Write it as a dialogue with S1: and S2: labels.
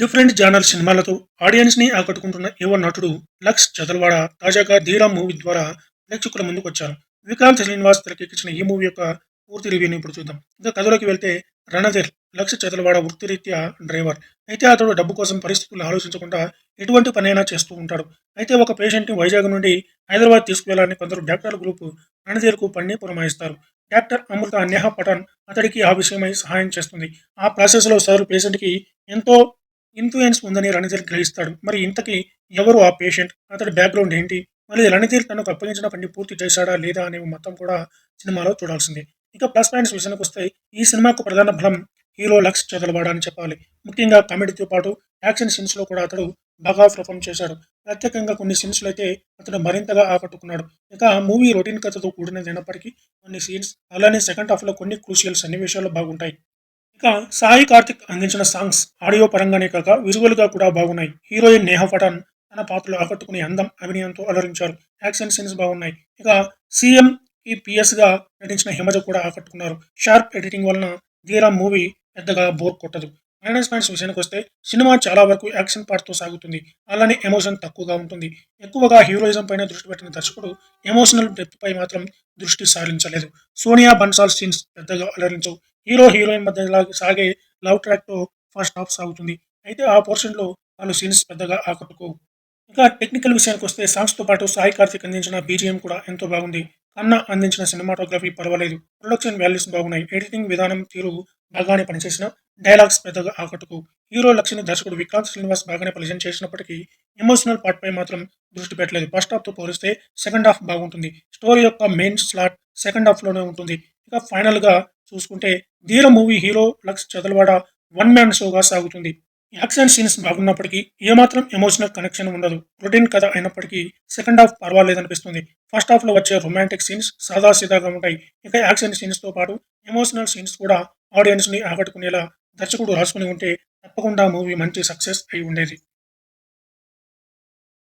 S1: Different genre సినిమాలతో ఆడియన్స్ని ఆకట్టుకుంటున్న యువ నటుడు లక్స్ చదల్వాడ తాజాగా ధీరా మూవీ ద్వారా ప్రేక్షకుల ముందుకు వచ్చారు. వికాంత్ శ్రీనివాస్ తెరకెక్కించిన ఈ మూవీ యొక్క పూర్తి రివ్యూని ఇప్పుడు చూద్దాం. ఇంకా కథలోకి వెళ్తే రణధీర్ లక్ష చదలవాడ వృత్తిరీత్యా డ్రైవర్. అయితే అతడు డబ్బు కోసం పరిస్థితులు ఆలోచించకుండా ఎటువంటి పనైనా చేస్తూ ఉంటాడు. అయితే ఒక పేషెంట్ని వైజాగ్ నుండి హైదరాబాద్ తీసుకువెళ్ళాలని కొందరు డాక్టర్ల గ్రూప్ రణధీర్కు పని పురమాయిస్తారు. డాక్టర్ అమృత నేహా పఠాన్ అతడికి ఆ విషయమై సహాయం చేస్తుంది. ఆ ప్రాసెస్లో సదరు పేషెంట్కి ఎంతో ఇన్ఫ్లుయెన్స్ ఉందని రణధీర్ గ్రహిస్తాడు. మరి ఇంతకీ ఎవరు ఆ పేషెంట్? అతడి బ్యాక్గ్రౌండ్ ఏంటి? మరి రణధీర్ తనకు అప్పగించిన పని పూర్తి చేశాడా లేదా అనే మొత్తం కూడా సినిమాలో చూడాల్సిందే. ఇక ప్లస్ పాయింట్స్ విషయానికి వస్తే ఈ సినిమాకు ప్రధాన బలం హీరో లక్స్ చదలవాడా అని చెప్పాలి. ముఖ్యంగా కామెడీతో పాటు యాక్షన్ సీన్స్లో కూడా అతడు బాగా పర్ఫామ్ చేశాడు. ప్రత్యేకంగా కొన్ని సీన్స్లో అయితే అతడు మరింతగా ఆకట్టుకున్నాడు. ఇక మూవీ రొటీన్ కథతో కూడినది అయినప్పటికీ కొన్ని సీన్స్ అలానే సెకండ్ హాఫ్లో కొన్ని క్రూషియల్ సన్నివేశాలు బాగుంటాయి. ఇక సాయి కార్తిక్ అందించిన సాంగ్స్ ఆడియో పరంగానే కాక విజువల్గా కూడా బాగున్నాయి. హీరోయిన్ నేహ పఠాన్ తన పాత్రలో ఆకట్టుకునే అందం అభినయంతో అలరించారు. యాక్షన్ సీన్స్ బాగున్నాయి. ఇక సీఎం ఈ పిఎస్గా నటించిన హిమజ కూడా ఆకట్టుకున్నారు. షార్ప్ ఎడిటింగ్ వలన ధీరా మూవీ పెద్దగా బోర్ కొట్టదు. మైనస్ పాయింట్స్ విషయానికి వస్తే సినిమా చాలా వరకు యాక్షన్ పార్ట్తో సాగుతుంది. అలానే ఎమోషన్ తక్కువగా ఉంటుంది. ఎక్కువగా హీరోయిజం పైన దృష్టి పెట్టిన దర్శకుడు ఎమోషనల్ డెప్త్ పై మాత్రం దృష్టి సారించలేదు. సోనియా బన్సాల్ సీన్స్ పెద్దగా అలరించవు. హీరో హీరోయిన్ మధ్య సాగే లవ్ ట్రాక్తో ఫస్ట్ హాఫ్ సాగుతుంది. అయితే ఆ పోర్షన్లో వాళ్ళు సీన్స్ పెద్దగా ఆకట్టుకోవు ఇంకా టెక్నికల్ విషయానికి వస్తే సాంగ్స్తో పాటు సాయి కార్తిక్ అందించిన బీజిఎం కూడా ఎంతో బాగుంది. కన్నా అందించిన సినిమాటోగ్రఫీ పర్వాలేదు. ప్రొడక్షన్ వాల్యూస్ బాగున్నాయి. ఎడిటింగ్ విధానం తీరు బాగానే పనిచేసిన డైలాగ్స్ పెద్దగా ఆకట్టుకు. హీరో లక్ష్మి దర్శకుడు వికాంత్ శ్రీనివాస్ బాగానే ప్రజెంట్ చేసినప్పటికీ ఎమోషనల్ పార్ట్ పై మాత్రం దృష్టి పెట్టలేదు. ఫస్ట్ హాఫ్తో పోలిస్తే సెకండ్ హాఫ్ బాగుంటుంది. స్టోరీ యొక్క మెయిన్ స్లాట్ సెకండ్ హాఫ్లోనే ఉంటుంది. ఇక ఫైనల్గా చూసుకుంటే Dheera movie hero Laksh Chadalavada one man షోగా సాగుతుంది. యాక్షన్ సీన్స్ బాగున్నప్పటికీ ఏమాత్రం ఎమోషనల్ కనెక్షన్ ఉండదు. రొటీన్ కథ అయినప్పటికీ సెకండ్ హాఫ్ పర్వాలేదనిపిస్తుంది. ఫస్ట్ హాఫ్లో వచ్చే రొమాంటిక్ సీన్స్ సాదాసీదాగా ఉంటాయి. ఇక యాక్షన్ సీన్స్తో పాటు ఎమోషనల్ సీన్స్ కూడా ఆడియన్స్ని ఆకట్టుకునేలా దర్శకుడు రాసుకుని ఉంటే తప్పకుండా మూవీ మంచి సక్సెస్ అయి ఉండేది.